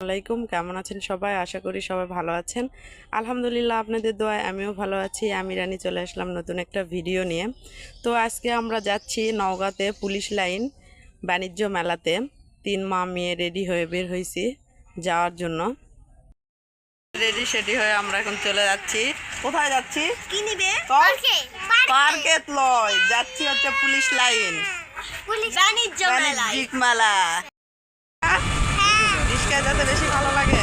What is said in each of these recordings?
আলাইকুম কেমন আছেন সবাই? আশা করি সবাই ভালো আছেন। আলহামদুলিল্লাহ আপনাদের দোয়ায় আমিও ভালো আছি। আমি রানী চলে আসলাম নতুন একটা ভিডিও নিয়ে। তো আজকে আমরা যাচ্ছি নওগাঁতে পুলিশ লাইন বাণিজ্য মেলাতে। তিন মা মেয়ে রেডি হয়ে বের হয়েছি যাওয়ার জন্য। রেডি সেডি হয়ে আমরা এখন চলে যাচ্ছি। কোথায় যাচ্ছি? কি নিবে? পার্কে। লয়। যাচ্ছি হচ্ছে পুলিশ লাইন। বাণিজ্য মেলা। রিক্সায় যেতে বেশি ভালো লাগে।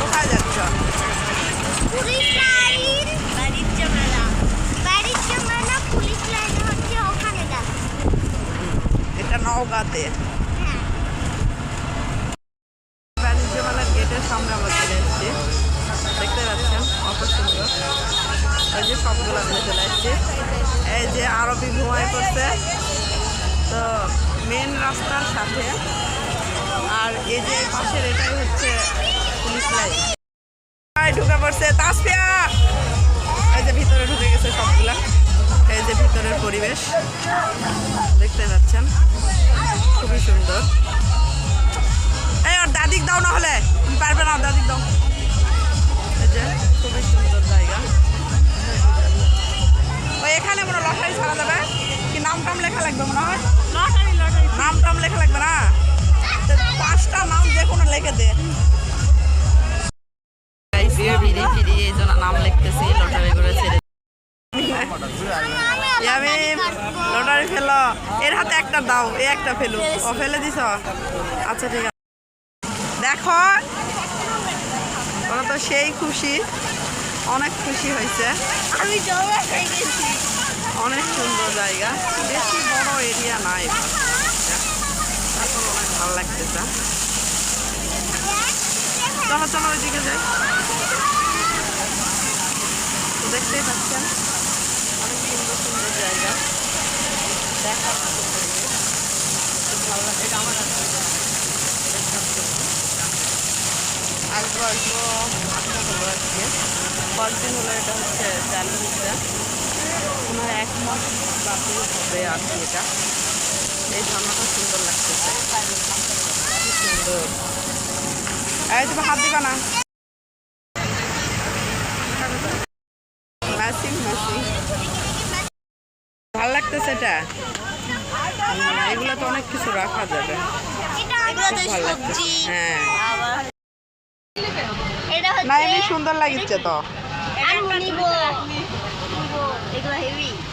কোথায় যাচ্ছ? এটা নওগাঁতে। বাণিজ্য মেলার গেটের সামনে আমরা চলে দেখতে পাচ্ছেন কত সুন্দর। ওই যে সবগুলো মিলে চলে এই যে আরবি ঘুমায় করছে তো মেন রাস্তার সাথে আর এই যে পাশের এটাই হচ্ছে পুলিশ লাইন। ঢুকে পড়ছে তাসফিয়া। এই যে ভিতরে ঢুকে গেছে সবগুলা। এই যে ভিতরের পরিবেশ। দেখতে পাচ্ছেন? খুবই সুন্দর। এই আর দাদিক দাও না হলে। পারবে না, দাদিক দাও। এই যে, খুবই সুন্দর নাম যে কোনো লিখে দে। ফিরি ফিরি এই জন্য নাম লিখতেছি লটারি করে ছেড়ে লটারি ফেলো। এর হাতে একটা দাও এই একটা ফেলু ও ফেলে দিছ? আচ্ছা ঠিক আছে। দেখো ওরা তো সেই খুশি। অনেক খুশি হয়েছে। আমি জমা হয়ে গেছি। অনেক সুন্দর জায়গা। বেশি বড় এরিয়া নাই। অনেক ভালো লাগতেছে। চলো চলো ওইদিকে যাই দেখতেই পাচ্ছেন, অনেক সুন্দর সুন্দর জায়গা। দেখা খুব ভালো লাগে। এটা আমার কাছে। আসব আশা করব আজকে। কয়েকদিন হলো এটা হচ্ছে হচ্ছে ওনার এক মাস বাকি হবে আর কি এটা। এই ঝর্ণাটা সুন্দর লাগতেছে। এই তুমি হাত দিবা না। ভালো লাগতেছে এটা। এগুলো তো অনেক কিছু রাখা যাবে। হ্যাঁ। না হচ্ছে এমনি সুন্দর লাগিচ্ছে তো। আমি নিব। নিব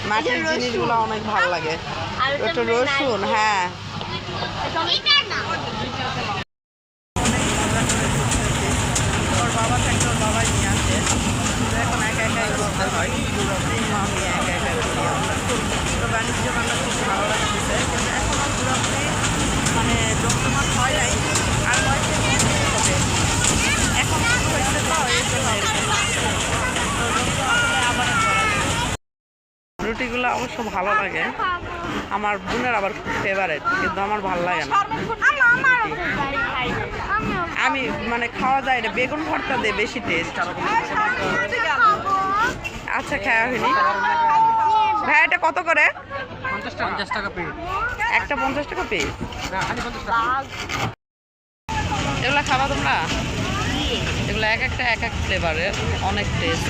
মাটির জিনিসগুলো অনেক ভালো লাগে। একটু রসুন হ্যাঁ এটা না ওর বাবা থাকলে ওর বাবাই নিয়ে আসে কিন্তু এখন একা একাই করতে হয় আমি একা একা করি আমরা তো বাণিজ্য খুব ভালো লাগতেছে কিন্তু মানে জমজমাট হয় নাই আর কয়েকদিন হবে এখন শুরু হয়েছে তো এই জন্য এরকম লাগছে। তো জমজমাট হলে আবার করা যাবে। রুটিগুলো অবশ্য ভালো লাগে আমার বোনের আবার ফেভারেট কিন্তু আমার ভালো লাগে না আমি মানে খাওয়া যায় না বেগুন ভর্তা দিয়ে বেশি টেস্ট আচ্ছা খাওয়া হয়নি। ভাই এটা কত করে? একটা পঞ্চাশ টাকা পিস টাকা এগুলো খাবা তোমরা? এগুলো এক একটা এক এক ফ্লেভারের অনেক টেস্ট